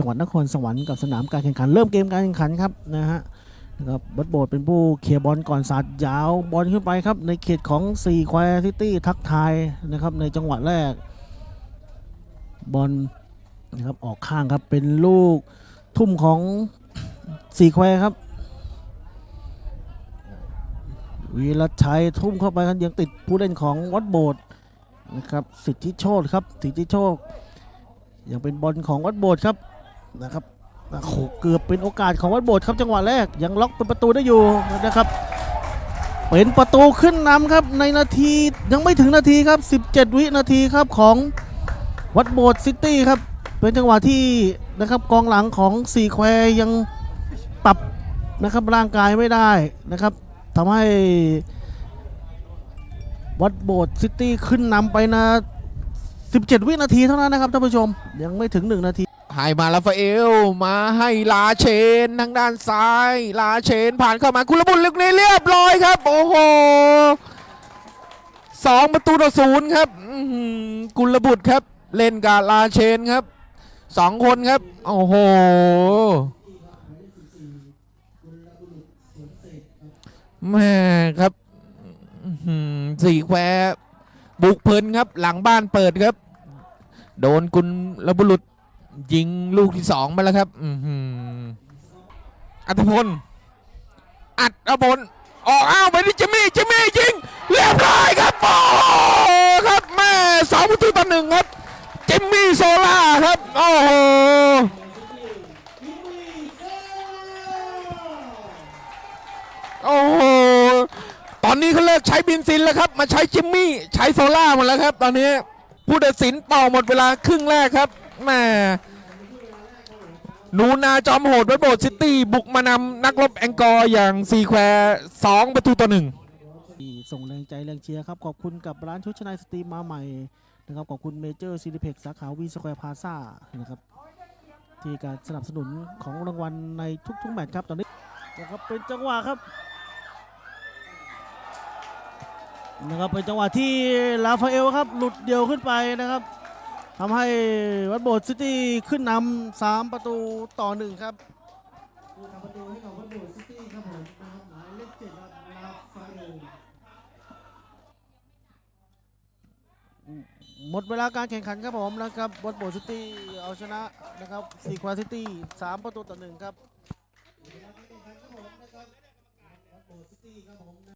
จังหวัดนครสวรรค์กับสนามการแข่งขัน เริ่มเกมการแข่งขันครับนะฮะนะครับบัตโบดเป็นผู้เคลียร์บอลก่อนสาดยาวบอลขึ้นไปครับ ในเขตของ4ควายซิตี้ทักทายนะครับในจังหวะแรก บอลนะครับออกข้างครับเป็นลูกทุ่มของสี่แควครับวีรชัยทุ่มเข้าไปครับยังติดผู้เล่นของวัดโบสถ์นะครับสิทธิโชตครับสิทธิโชคยังเป็นบอลของวัดโบสครับ นะครับโอ้โหเกือบเป็นโอกาสของวัดโบสถ์ครับจังหวะแรกยังล็อกเป็นประตูได้อยู่นะครับ เป็นประตูขึ้นนำครับในนาทียังไม่ถึงนาทีครับ 17 วินาทีครับของวัดโบสถ์ซิตี้ครับเป็นจังหวะที่นะครับกองหลังของสี่แควยังปรับนะครับร่างกายไม่ได้นะครับทำให้วัดโบสถ์ซิตี้ขึ้นนำไปนะ 17 วินาทีเท่านั้นนะครับท่านผู้ชมยังไม่ถึง 1 นาที ให้มาลาฟาเอลมาให้ลาเชนทางด้านซ้าย ลาเชนผ่านเข้ามากุลบุญลึกนี้เรียบร้อยครับ โอ้โหสองประตูต่อศูนย์ครับกุลบุตรครับ เล่นกับลาเชนครับสองคนครับ โอ้โหแม่ครับสี่แควบุกเพลินครับ หลังบ้านเปิดครับ โดนกุลบุรุษ ยิงลูกที่สองมาแล้วครับอือหืออัธพล อัดอพลออกอ้าวไปที่จิมมี่จิมมี่ยิงเรียบร้อยครับโอ้โหครับแม่สองประตูต่อหนึ่งครับจิมมี่โซล่าครับโอ้โหโอ้โหตอนนี้เขาเลิกใช้บินซินแล้วครับมาใช้จิมมี่ใช้โซล่าหมดแล้วครับ ตอนนี้ผู้ตัดสินเป่าหมดเวลาครึ่งแรกครับ แม่นูนาจอมโหดวัดโบสถ์ซิตี้ บุกมานำนักรบแองกอร์อย่างซีแควร์สองประตูต่อหนึ่งส่งแรงใจแรงเชียร์ครับ ขอบคุณกับร้านชุดชนในสตรีมมาใหม่นะครับขอบคุณเมเจอร์ซีนิเพ็กสาขาวีสแควร์พาซ่านะครับที่การสนับสนุนของรางวัลในทุกๆแมตช์ครับตอนนี้นะครับเป็นจังหวะครับนะครับเป็นจังหวะที่ลาฟาเอลครับหลุดเดียวขึ้นไปนะครับ ทำให้วัดโบสถ์ซิตี้ขึ้นนำสามประตูต่อหนึ่งครับผู้ทำประตูให้กับวัดโบสถ์ซิตี้ครับผมนะครับหมายเลขเจ็ดครับลาฟาเอลหมดเวลาการแข่งขันครับผมนะครับวัดโบสถ์ซิตี้เอาชนะนะครับซีควาซิตี้สามประตูต่อหนึ่งครับ